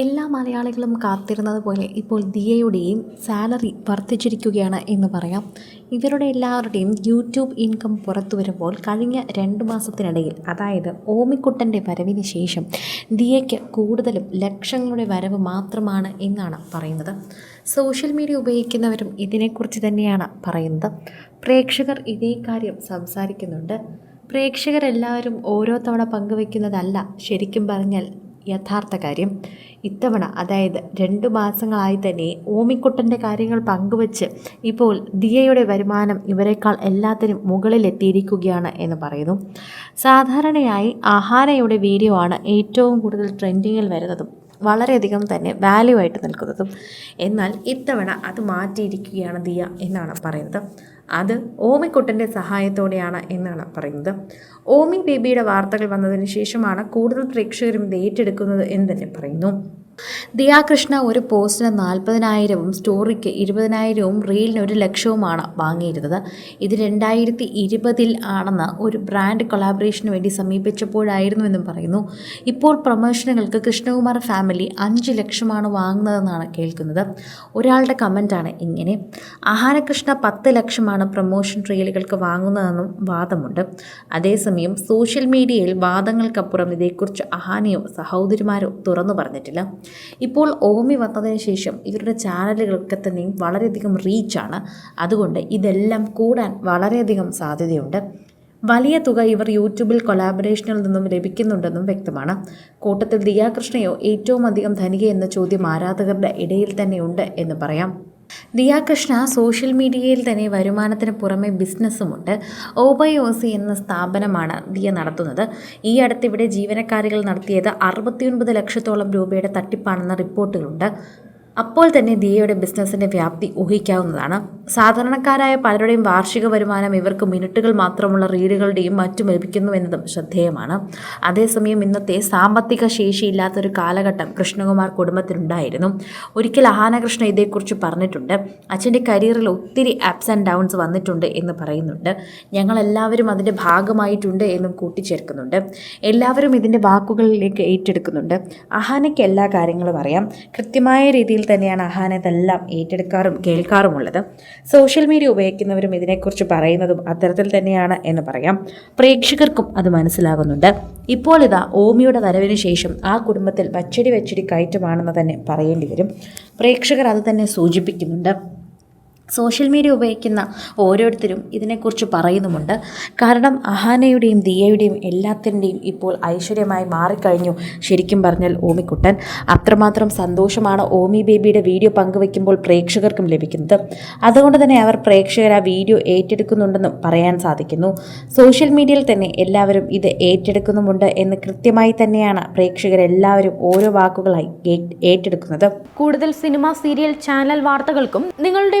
എല്ലാ മലയാളികളും കാത്തിരുന്നത് പോലെ ഇപ്പോൾ ദിയയുടെയും സാലറി വർദ്ധിച്ചിരിക്കുകയാണ് എന്ന് പറയാം. ഇവരുടെ എല്ലാവരുടെയും യൂട്യൂബ് ഇൻകം പുറത്തു വരുമ്പോൾ കഴിഞ്ഞ രണ്ട് മാസത്തിനിടയിൽ അതായത് ഓമിക്കുട്ടന്റെ വരവിന് ശേഷം ദിയയ്ക്ക് കൂടുതലും ലക്ഷങ്ങളുടെ വരവ് മാത്രമാണ് എന്നാണ് പറയുന്നത്. സോഷ്യൽ മീഡിയ ഉപയോഗിക്കുന്നവരും ഇതിനെക്കുറിച്ച് തന്നെയാണ് പറയുന്നത്. പ്രേക്ഷകർ ഇതേ കാര്യം സംസാരിക്കുന്നുണ്ട്. പ്രേക്ഷകരെല്ലാവരും ഓരോ തവണ പങ്കുവയ്ക്കുന്നതല്ല ശരിക്കും പറഞ്ഞാൽ യഥാർത്ഥ കാര്യം. ഇത്തവണ അതായത് രണ്ട് മാസങ്ങളായി തന്നെ ഓമിക്കുട്ടന്റെ കാര്യങ്ങൾ പങ്കുവച്ച് ഇപ്പോൾ ദിയയുടെ വരുമാനം ഇവരെക്കാൾ എല്ലാത്തിനും മുകളിലെത്തിയിരിക്കുകയാണ് എന്ന് പറയുന്നു. സാധാരണയായി ആഹാരയുടെ വീഡിയോ ആണ് ഏറ്റവും കൂടുതൽ ട്രെൻഡിങ്ങിൽ വരുന്നതും. വളരെയധികം തന്നെ വാല്യൂ ആയിട്ട് നിൽക്കുന്നതും. എന്നാൽ ഇത്തവണ അത് മാറ്റിയിരിക്കുകയാണ് ദിയ എന്നാണ് പറയുന്നത്. അത് ഓമിക്കുട്ടന്റെ സഹായത്തോടെയാണ് എന്നാണ് പറയുന്നത്. ഓമി ബേബിയുടെ വാർത്തകൾ വന്നതിന് ശേഷമാണ് കൂടുതൽ പ്രേക്ഷകരും ഏറ്റെടുക്കുന്നത് എന്ന് തന്നെ പറയുന്നു. ദിയാകൃഷ്ണ ഒരു പോസ്റ്റിന് നാൽപ്പതിനായിരവും സ്റ്റോറിക്ക് ഇരുപതിനായിരവും റീലിന് ഒരു ലക്ഷവുമാണ് വാങ്ങിയിരുന്നത്. ഇത് രണ്ടായിരത്തി ഇരുപതിൽ ആണെന്ന് ഒരു ബ്രാൻഡ് കൊളാബറേഷന് വേണ്ടി സമീപിച്ചപ്പോഴായിരുന്നു സമീപിച്ചപ്പോഴായിരുന്നുവെന്നും പറയുന്നു. ഇപ്പോൾ പ്രൊമോഷനുകൾക്ക് കൃഷ്ണകുമാർ ഫാമിലി അഞ്ച് ലക്ഷമാണ് വാങ്ങുന്നതെന്നാണ് കേൾക്കുന്നത്. ഒരാളുടെ കമന്റാണ് ഇങ്ങനെ. ആഹാരകൃഷ്ണ പത്ത് ലക്ഷമാണ് പ്രൊമോഷൻ റീലുകൾക്ക് വാങ്ങുന്നതെന്നും വാദമുണ്ട്. അതേസമയം സോഷ്യൽ മീഡിയയിൽ വാദങ്ങൾക്കപ്പുറം ഇതേക്കുറിച്ച് അഹാനയോ സഹോദരിമാരോ തുറന്നു പറഞ്ഞിട്ടില്ല. ഇപ്പോൾ ഓമി വന്നതിന് ശേഷം ഇവരുടെ ചാനലുകളൊക്കെ തന്നെയും വളരെയധികം റീച്ചാണ് അതുകൊണ്ട് ഇതെല്ലാം കൂടാൻ വളരെയധികം സാധ്യതയുണ്ട്. വലിയ തുക ഇവർ യൂട്യൂബിൽ കൊലാബറേഷനിൽ നിന്നും ലഭിക്കുന്നുണ്ടെന്നും വ്യക്തമാണ്. കൂട്ടത്തിൽ ദിയാകൃഷ്ണയോ ഏറ്റവും അധികം ധനിക എന്ന ചോദ്യം ആരാധകരുടെ ഇടയിൽ തന്നെയുണ്ട് എന്ന് പറയാം. ദിയാകൃഷ്ണ സോഷ്യൽ മീഡിയയിൽ തന്നെ വരുമാനത്തിന് പുറമെ ബിസിനസ്സുമുണ്ട്. ഓബയോസി എന്ന സ്ഥാപനമാണ് ദിയ നടത്തുന്നത്. ഈ അടുത്തിവിടെ ജീവനക്കാരികൾ നടത്തിയത് അറുപത്തിയൊൻപത് ലക്ഷത്തോളം രൂപയുടെ തട്ടിപ്പാണെന്ന റിപ്പോർട്ടുകളുണ്ട്. അപ്പോൾ തന്നെ ദിയയുടെ ബിസിനസ്സിന്റെ വ്യാപ്തി ഊഹിക്കാവുന്നതാണ്. സാധാരണക്കാരായ പലരുടെയും വാർഷിക വരുമാനം ഇവർക്ക് മിനിറ്റുകൾ മാത്രമുള്ള റീഡുകളുടെയും മറ്റും ലഭിക്കുന്നുവെന്നതും ശ്രദ്ധേയമാണ്. അതേസമയം ഇന്നത്തെ സാമ്പത്തിക ശേഷിയില്ലാത്തൊരു കാലഘട്ടം കൃഷ്ണകുമാർ കുടുംബത്തിനുണ്ടായിരുന്നു ഒരിക്കൽ അഹാനകൃഷ്ണ ഇതേക്കുറിച്ച് പറഞ്ഞിട്ടുണ്ട്. അച്ഛന്റെ കരിയറിൽ ഒത്തിരി അപ്സ് ആൻഡ് ഡൗൺസ് വന്നിട്ടുണ്ട് എന്ന് പറയുന്നുണ്ട്. ഞങ്ങളെല്ലാവരും അതിന്റെ ഭാഗമായിട്ടുണ്ട് എന്നും കൂട്ടിച്ചേർക്കുന്നുണ്ട്. എല്ലാവരും ഇതിന്റെ വാക്കുകളിലേക്ക് ഏറ്റെടുക്കുന്നുണ്ട്. അഹാനയ്ക്ക് എല്ലാ കാര്യങ്ങളും അറിയാം. കൃത്യമായ രീതിയിൽ തന്നെയാണ് അഹാന ഇതെല്ലാം ഏറ്റെടുക്കാറും കേൾക്കാറുമുള്ളത്. സോഷ്യൽ മീഡിയ ഉപയോഗിക്കുന്നവരും ഇതിനെക്കുറിച്ച് പറയുന്നതും അത്തരത്തിൽ തന്നെയാണ് എന്ന് പറയാം. പ്രേക്ഷകർക്കും അത് മനസ്സിലാകുന്നുണ്ട്. ഇപ്പോൾ ഇതാ ഓമിയുടെ വരവിന് ശേഷം ആ കുടുംബത്തിൽ വച്ചടി വച്ചടി കയറ്റമാണെന്ന് തന്നെ പറയേണ്ടി വരും. പ്രേക്ഷകർ അത് തന്നെ സൂചിപ്പിക്കുന്നുണ്ട്. സോഷ്യൽ മീഡിയ ഉപയോഗിക്കുന്ന ഓരോരുത്തരും ഇതിനെക്കുറിച്ച് പറയുന്നുമുണ്ട്. കാരണം അഹാനയുടെയും ദിയയുടെയും എല്ലാത്തിന്റെയും ഇപ്പോൾ ഐശ്വര്യമായി മാറിക്കഴിഞ്ഞു ശരിക്കും പറഞ്ഞാൽ ഓമിക്കുട്ടൻ. അത്രമാത്രം സന്തോഷമാണ് ഓമി ബേബിയുടെ വീഡിയോ പങ്കുവെക്കുമ്പോൾ പ്രേക്ഷകർക്കും ലഭിക്കുന്നത്. അതുകൊണ്ട് തന്നെ അവർ പ്രേക്ഷകർ ആ വീഡിയോ ഏറ്റെടുക്കുന്നുണ്ടെന്നും പറയാൻ സാധിക്കുന്നു. സോഷ്യൽ മീഡിയയിൽ തന്നെ എല്ലാവരും ഇത് ഏറ്റെടുക്കുന്നുമുണ്ട് എന്ന് കൃത്യമായി തന്നെയാണ് പ്രേക്ഷകരെല്ലാവരും ഓരോ വാക്കുകളായി ഏറ്റെടുക്കുന്നത്. കൂടുതൽ സിനിമ സീരിയൽ ചാനൽ വാർത്തകൾക്കും നിങ്ങളുടെ